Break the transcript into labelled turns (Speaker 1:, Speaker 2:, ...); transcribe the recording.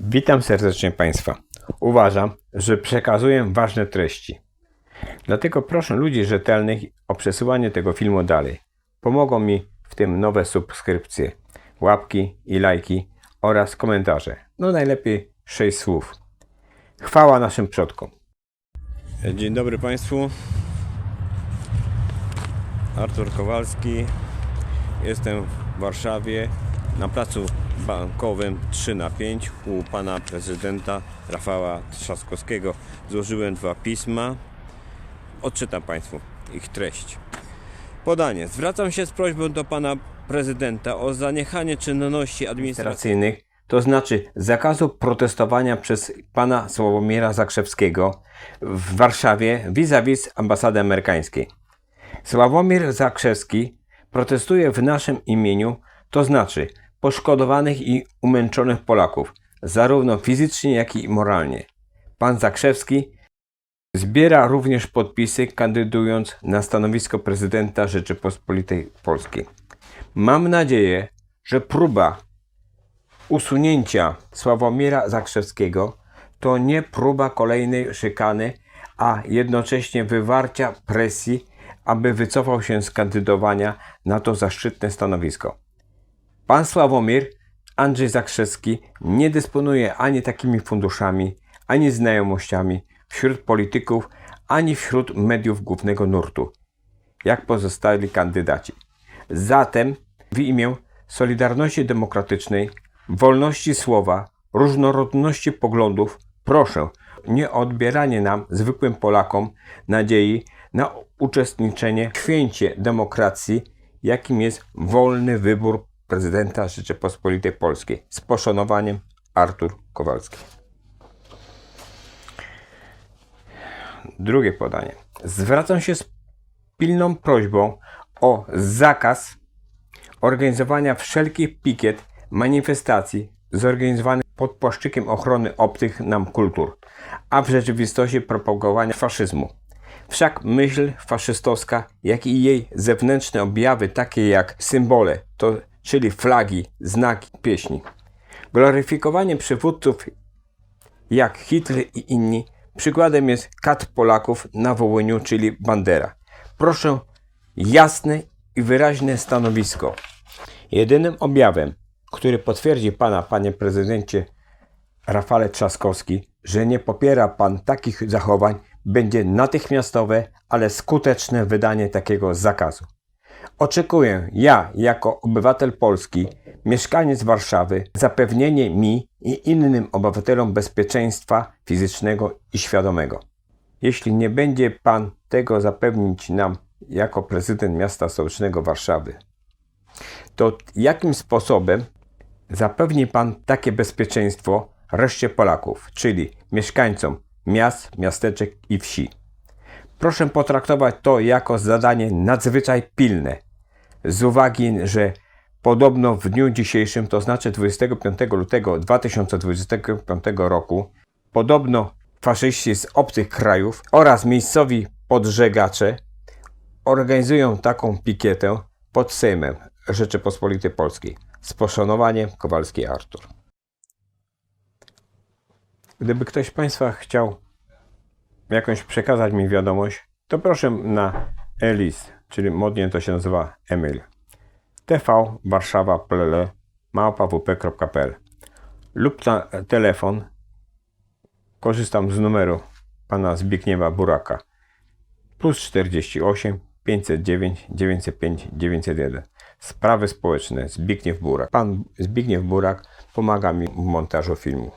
Speaker 1: Witam serdecznie Państwa. Uważam, że przekazuję ważne treści. Dlatego proszę ludzi rzetelnych o przesyłanie tego filmu dalej. Pomogą mi w tym nowe subskrypcje, łapki i lajki oraz komentarze. No najlepiej 6 słów. Chwała naszym przodkom. Dzień dobry Państwu. Artur Kowalski. Jestem w Warszawie na placu bankowym 3 na 5 u pana prezydenta Rafała Trzaskowskiego. Złożyłem dwa pisma. Odczytam Państwu ich treść. Podanie. Zwracam się z prośbą do pana prezydenta o zaniechanie czynności administracyjnych, to znaczy zakazu protestowania przez pana Sławomira Zakrzewskiego w Warszawie vis-a-vis ambasady amerykańskiej. Sławomir Zakrzewski protestuje w naszym imieniu, to znaczy poszkodowanych i umęczonych Polaków, zarówno fizycznie, jak i moralnie. Pan Zakrzewski zbiera również podpisy, kandydując na stanowisko prezydenta Rzeczypospolitej Polskiej. Mam nadzieję, że próba usunięcia Sławomira Zakrzewskiego to nie próba kolejnej szykany, a jednocześnie wywarcia presji, aby wycofał się z kandydowania na to zaszczytne stanowisko. Pan Sławomir Andrzej Zakrzewski nie dysponuje ani takimi funduszami, ani znajomościami wśród polityków, ani wśród mediów głównego nurtu, jak pozostali kandydaci. Zatem w imię Solidarności Demokratycznej, wolności słowa, różnorodności poglądów proszę nie odbieranie nam, zwykłym Polakom, nadziei na uczestniczenie w święcie demokracji, jakim jest wolny wybór prezydenta Rzeczypospolitej Polskiej. Z poszanowaniem Artur Kowalski. Drugie podanie. Zwracam się z pilną prośbą o zakaz organizowania wszelkich pikiet, manifestacji zorganizowanych pod płaszczykiem ochrony obcych nam kultur, a w rzeczywistości propagowania faszyzmu. Wszak myśl faszystowska, jak i jej zewnętrzne objawy, takie jak symbole, to, czyli flagi, znaki, pieśni. Gloryfikowanie przywódców jak Hitler i inni, przykładem jest kat Polaków na Wołyniu, czyli Bandera. Proszę jasne i wyraźne stanowisko. Jedynym objawem, który potwierdzi Pana, Panie Prezydencie Rafale Trzaskowski, że nie popiera Pan takich zachowań, będzie natychmiastowe, ale skuteczne wydanie takiego zakazu. Oczekuję ja, jako obywatel Polski, mieszkaniec Warszawy, zapewnienie mi i innym obywatelom bezpieczeństwa fizycznego i świadomego. Jeśli nie będzie Pan tego zapewnić nam jako prezydent miasta stołecznego Warszawy, to jakim sposobem zapewni Pan takie bezpieczeństwo reszcie Polaków, czyli mieszkańcom miast, miasteczek i wsi? Proszę potraktować to jako zadanie nadzwyczaj pilne, z uwagi, że podobno w dniu dzisiejszym, to znaczy 25 lutego 2025 roku, podobno faszyści z obcych krajów oraz miejscowi podżegacze organizują taką pikietę pod Sejmem Rzeczypospolitej Polskiej. Z poszanowaniem Kowalski Artur. Gdyby ktoś z Państwa chciał jakąś przekazać mi wiadomość, to proszę na e-list, czyli modnie to się nazywa e-mail. tv warszawa plele małpawp.pl lub na telefon korzystam z numeru pana Zbigniewa Buraka plus 48 509 905 901 Sprawy społeczne Zbigniew Burak. Pan Zbigniew Burak pomaga mi w montażu filmu.